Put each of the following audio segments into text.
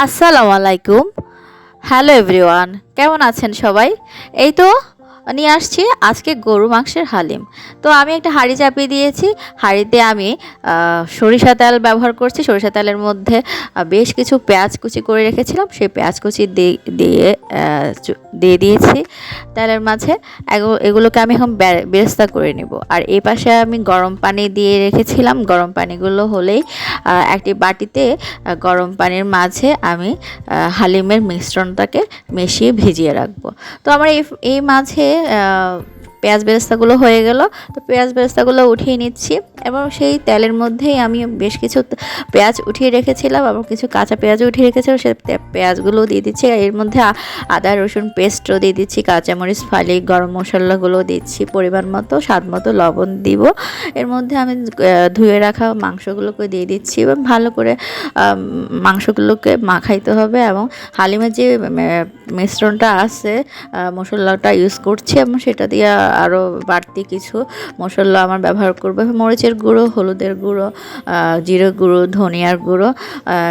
আসসালামু আলাইকুম। Hello everyone কেমন আছেন সবাই? এই তো নিয়ে আসছি আজকে গরু মাংসের হালিম। তো আমি একটা হাঁড়ি চাপিয়ে দিয়েছি। হাঁড়িতে আমি সরিষা তেল ব্যবহার করছি। সরিষা তেলের মধ্যে বেশ কিছু পেঁয়াজ কুচি করে রেখেছিলাম। সেই পেঁয়াজ কুচি দিয়ে দিয়ে দিয়েছি। তেলের মাঝে এগু- এগুলোকে আমি এখন বেরেস্তা করে নিব। আর এই পাশে আমি গরম পানি দিয়ে রেখেছিলাম। গরম পানিগুলো হলেই একটি বাটিতে গরম পানির মাঝে আমি হালিমের মিশ্রণটাকে মিশিয়ে ভিজিয়ে রাখব। তো আমার এই এই মাঝে পেঁয়াজ বেরেস্তাগুলো হয়ে গেল। তো পেঁয়াজ বেরেস্তাগুলো উঠিয়ে নিচ্ছি। এবং সেই তেলের মধ্যেই আমি বেশ কিছু পেঁয়াজ উঠিয়ে রেখেছিলাম এবং কিছু কাঁচা পেঁয়াজও উঠিয়ে রেখেছিলাম। সে পে- পেঁয়াজগুলোও দিয়ে দিচ্ছি। এর মধ্যে আদা, রসুন পেস্টও দিয়ে দিচ্ছি। কাঁচামরিচ, ফালি, গরম মশলাগুলো দিচ্ছি। পরিমাণ মতো, স্বাদ মতো লবণ দিব। এর মধ্যে আমি ধুয়ে রাখা মাংসগুলোকে দিয়ে দিচ্ছি এবং ভালো করে মাংসগুলোকে মাখাইতে হবে এবং হালিমের যে মিশ্রণটা আছে মশলাটা ইউজ করছি এবং সেটা দিয়ে আরও বাড়তি কিছু মশলা আমার ব্যবহার করব। মরিচের গুঁড়ো, হলুদের গুঁড়ো জিরে গুঁড়ো, ধনিয়ার গুঁড়ো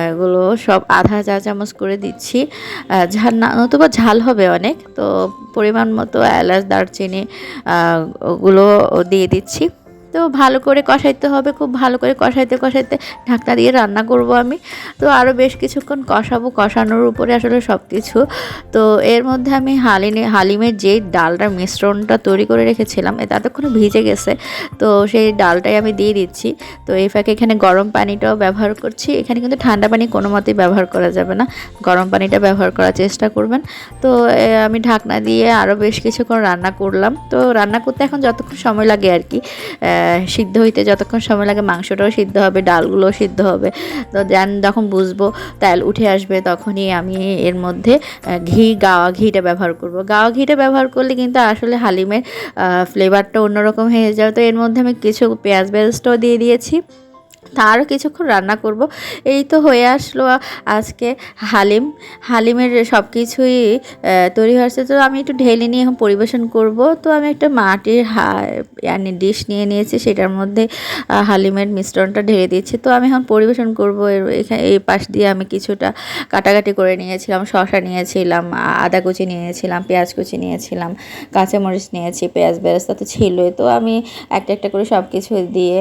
এগুলো সব আধা চা চামচ করে দিচ্ছি। ঝাল না, নতুবা ঝাল হবে অনেক, তো পরিমাণ মতো এলাচ, দারচিনি ওগুলো দিয়ে দিচ্ছি। তো ভালো করে কষাইতে হবে, খুব ভালো করে কষাইতে কষাইতে ঢাকনা দিয়ে রান্না করব আমি। তো আরও বেশ কিছুক্ষণ কষাবো, কষানোর উপরে আসলে সব কিছু তো এর মধ্যে আমি হালিমে হালিমের যে ডালটার মিশ্রণটা তৈরি করে রেখেছিলাম এ ততক্ষণে ভিজে গেছে, তো সেই ডালটাই আমি দিয়ে দিচ্ছি। তো এই ফাঁকে এখানে গরম পানিটাও ব্যবহার করছি, এখানে কিন্তু ঠান্ডা পানি কোনো মতেই ব্যবহার করা যাবে না। গরম পানিটা ব্যবহার করার চেষ্টা করবেন। তো আমি ঢাকনা দিয়ে আরও বেশ কিছুক্ষণ রান্না করলাম। তো রান্না করতে এখন যতক্ষণ সময় লাগে আর কি সিদ্ধ হইতে যতক্ষণ সময় লাগে মাংসটাও সিদ্ধ হবে ডালগুলো সিদ্ধ হবে। তো দেন যখন বুঝব তেল উঠে আসবে তখনই আমি এর মধ্যে ঘি, গাওয়া ঘিটা ব্যবহার করব। গাওয়া ঘিটা ব্যবহার করলে কিন্তু আসলে হালিমের ফ্লেভারটা অন্যরকম হয়ে যায় তো এর মধ্যে আমি কিছু পেঁয়াজ বেরেস্টও দিয়ে দিয়েছি। আরও কিছুক্ষণ রান্না করব। এই তো হয়ে আসলো আজকে হালিম। হালিমের সব কিছুই তৈরি হয়েছে তো আমি একটু ঢেলে নিয়ে এখন পরিবেশন করব। তো আমি একটা মাটির মানে ডিশ নিয়ে নিয়েছি। সেটার মধ্যে হালিমের মিশ্রণটা ঢেলে দিয়েছি তো আমি এখন পরিবেশন করব। এর এখানে এই পাশ দিয়ে আমি কিছুটা কাটাকাটি করে নিয়েছিলাম। শসা নিয়েছিলাম আদা কুচি নিয়েছিলাম, পেঁয়াজ কুচি নিয়েছিলাম, কাঁচামরিচ নিয়েছি, পেঁয়াজ বেরেস্তা তো ছিলই। তো আমি একটা একটা করে সব কিছু দিয়ে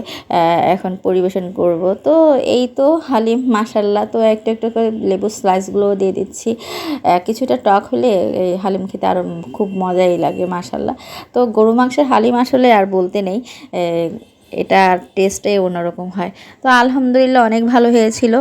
এখন পরিবেশন করব। তো এই তো হালিম মাসাল্লাহ তো একটু একটু করে লেবু স্লাইসগুলো দিয়ে দিচ্ছি। কিছুটা টক হলে এই হালিম খেতে আরও খুব মজাই লাগে মাসাল্লাহ তো গরু মাংসের হালিম আসলে আর বলতে নেই। এটা টেস্টে অন্যরকম হয়। তো আলহামদুলিল্লাহ অনেক ভালো হয়েছিল।